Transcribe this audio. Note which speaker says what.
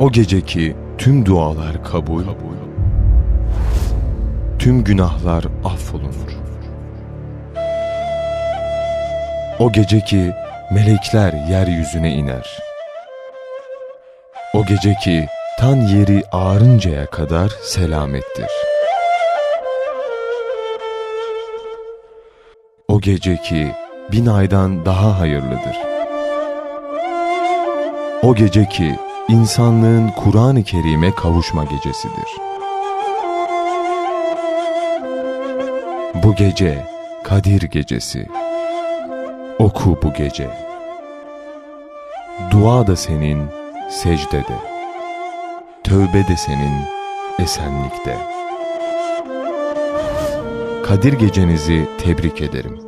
Speaker 1: O geceki tüm dualar kabul, tüm günahlar affolunur. O geceki melekler yeryüzüne iner. O geceki tan yeri ağarıncaya kadar selamettir. O geceki bin aydan daha hayırlıdır. O geceki insanlığın Kur'an-ı Kerim'e kavuşma gecesidir. Bu gece Kadir gecesi. Oku bu gece. Dua da senin secdede. Tövbe de senin esenlikte. Kadir gecenizi tebrik ederim.